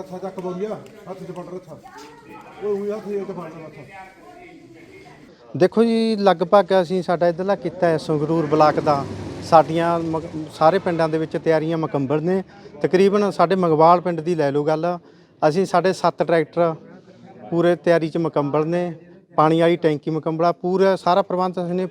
ਗਿਆ ਹੱਥ 'ਚ ਫੜ ਰੱਖਾ ਉਹ ਉਹੀ ਹੱਥ 'ਚ ਫੜ ਰੱਖਾ ਦੇਖੋ ਜੀ, ਲਗਭਗ ਅਸੀਂ ਸਾਡਾ ਇਧਰਲਾ ਕੀਤਾ ਹੈ ਸੰਗਰੂਰ ਬਲਾਕ ਦਾ। ਸਾਡੀਆਂ ਮਕ- ਸਾਰੇ ਪਿੰਡਾਂ ਦੇ ਵਿੱਚ ਤਿਆਰੀਆਂ ਮੁਕੰਮਲ ਨੇ। ਤਕਰੀਬਨ ਸਾਡੇ ਮੰਗਵਾਲ ਪਿੰਡ ਦੀ ਲੈ ਲਓ ਗੱਲ। ਅਸੀਂ ਸਾਡੇ 7 ਟਰੈਕਟਰ ਪੂਰੇ ਤਿਆਰੀ 'ਚ ਮੁਕੰਮਲ ਨੇ। ਪਾਣੀ ਵਾਲੀ ਟੈਂਕੀ ਮੁਕੰਮਲ ਆ। ਪੂਰਾ ਸਾਰਾ ਪ੍ਰਬੰਧ ਅਸੀਂ ਨੇ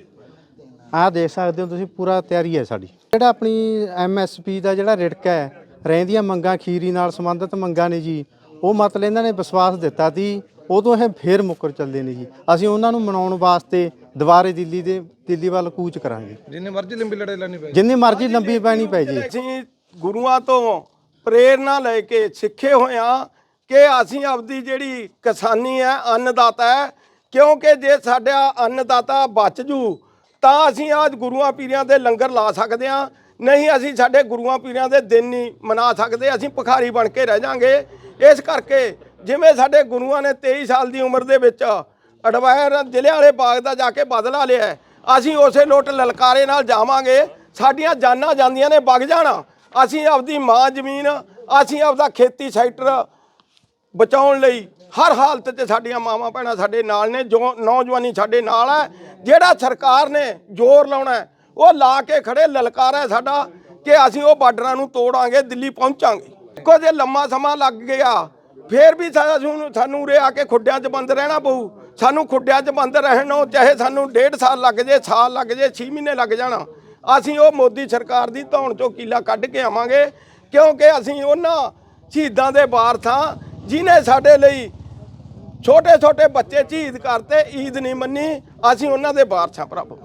ਆਹ ਦੇਖ ਸਕਦੇ ਹੋ, ਤੁਸੀਂ ਪੂਰਾ ਤਿਆਰੀ ਹੈ ਸਾਡੀ। ਜਿਹੜਾ ਆਪਣੀ ਐਮਐਸਪੀ ਦਾ ਜਿਹੜਾ ਰਿੜਕਾ ਹੈ ਰਹਿੰਦੀਆਂ ਮੰਗਾਂ ਖੀਰੀ ਨਾਲ ਸੰਬੰਧਿਤ ਮੰਗਾਂ ਨੇ ਜੀ। ਉਹ ਮਤਲਬ ਇਹਨਾਂ ਨੇ ਵਿਸ਼ਵਾਸ ਦਿੱਤਾ ਸੀ ਉਦੋਂ ਇਹ ਫੇਰ ਮੁੱਕਰ ਚੱਲਦੇ ਨੇ ਜੀ। ਅਸੀਂ ਉਹਨਾਂ ਨੂੰ ਮਨਾਉਣ ਵਾਸਤੇ ਦੁਬਾਰੇ ਦਿੱਲੀ ਦੇ ਦਿੱਲੀ ਵੱਲ ਕੂਚ ਕਰਾਂਗੇ। ਜਿੰਨੇ ਮਰਜ਼ੀ ਲੰਬੀ ਲੜਾਈ ਲੈਣੀ ਪਏ। ਜਿੰਨੀ ਮਰਜ਼ੀ ਲੰਬੀ ਪੈਣੀ ਪੈ ਜੀ। ਅਸੀਂ ਗੁਰੂਆਂ ਤੋਂ ਪ੍ਰੇਰਣਾ ਲੈ ਕੇ ਸਿੱਖੇ ਹੋਏ ਹਾਂ ਕਿ ਅਸੀਂ ਆਪਦੀ ਜਿਹੜੀ ਕਿਸਾਨੀ ਹੈ ਅੰਨਦਾਤਾ ਹੈ ਕਿਉਂਕਿ ਜੇ ਸਾਡਾ ਅੰਨਦਾਤਾ ਬਚ ਜੂ ਤਾਂ ਅਸੀਂ ਅੱਜ ਗੁਰੂਆਂ ਪੀਰਾਂ ਦੇ ਲੰਗਰ ਲਾ ਸਕਦੇ ਹਾਂ। ਨਹੀਂ, ਅਸੀਂ ਸਾਡੇ ਗੁਰੂਆਂ ਪੀਰਾਂ ਦੇ ਦਿਨ ਨਹੀਂ ਮਨਾ ਸਕਦੇ, ਅਸੀਂ ਭਿਖਾਰੀ ਬਣ ਕੇ ਰਹਿ ਜਾਾਂਗੇ। ਇਸ ਕਰਕੇ ਜਿਵੇਂ ਸਾਡੇ ਗੁਰੂਆਂ ਨੇ 23 ਸਾਲ ਦੀ ਉਮਰ ਦੇ ਵਿੱਚ ਅਡਵਾਇਰ ਜ਼ਿਲ੍ਹੇ ਵਾਲੇ ਬਾਗ ਦਾ ਜਾ ਕੇ ਬਦਲਾ ਲਿਆ, ਅਸੀਂ ਉਸੇ ਲੋਟ ਲਲਕਾਰੇ ਨਾਲ ਜਾਵਾਂਗੇ, ਸਾਡੀਆਂ ਜਾਨਾਂ ਜਾਂਦੀਆਂ ਨੇ, ਵਗ ਜਾਣਾ। ਅਸੀਂ ਆਪਦੀ ਮਾਂ ਜ਼ਮੀਨ, ਅਸੀਂ ਆਪਦਾ ਖੇਤੀ ਸੈਕਟਰ ਬਚਾਉਣ ਲਈ ਹਰ ਹਾਲਤ 'ਚ ਸਾਡੀਆਂ ਮਾਵਾਂ ਭੈਣਾਂ ਸਾਡੇ ਨਾਲ ਨੇ, ਜੋ ਨੌਜਵਾਨੀ ਸਾਡੇ ਨਾਲ ਹੈ, ਜਿਹੜਾ ਸਰਕਾਰ ਨੇ ਜ਼ੋਰ ਲਾਉਣਾ ਉਹ ਲਾ ਕੇ ਖੜੇ, ਲਲਕਾਰਾ ਹੈ ਸਾਡਾ ਕਿ ਅਸੀਂ ਉਹ ਬਾਰਡਰਾਂ ਨੂੰ ਤੋੜਾਂਗੇ, ਦਿੱਲੀ ਪਹੁੰਚਾਂਗੇ। ਦੇਖੋ ਜੇ ਲੰਮਾ ਸਮਾਂ ਲੱਗ ਗਿਆ। ਫੇਰ ਵੀ ਸਾਨੂੰ ਸਾਨੂੰ ਉਰੇ ਆ ਕੇ ਖੁੱਡਿਆਂ 'ਚ ਬੰਦ ਰਹਿਣਾ ਪਊ। ਸਾਨੂੰ ਖੁੱਡਿਆਂ 'ਚ ਬੰਦ ਰਹਿਣ ਨੂੰ ਚਾਹੇ ਸਾਨੂੰ ਡੇਢ ਸਾਲ ਲੱਗ ਜੇ, ਸਾਲ ਲੱਗ ਜੇ 6 ਮਹੀਨੇ ਲੱਗ ਜਾਣਾ। ਅਸੀਂ ਉਹ ਮੋਦੀ ਸਰਕਾਰ ਦੀ ਧੌਣ ਚੋਂ ਕੀਲਾ ਕੱਢ ਕੇ ਆਵਾਂਗੇ, ਕਿਉਂਕਿ ਅਸੀਂ ਉਹਨਾਂ ਸ਼ਹੀਦਾਂ ਦੇ ਵਾਰਸ ਹਾਂ, ਜਿਨੇ ਸਾਡੇ ਲਈ ਛੋਟੇ ਛੋਟੇ ਬੱਚੇ ਸ਼ਹੀਦ ਕਰਤੇ, ਈਦ ਨਹੀਂ ਮੰਨੀ, ਅਸੀਂ ਉਹਨਾਂ ਦੇ ਵਾਰਸ ਹਾਂ, ਪ੍ਰਭੂ।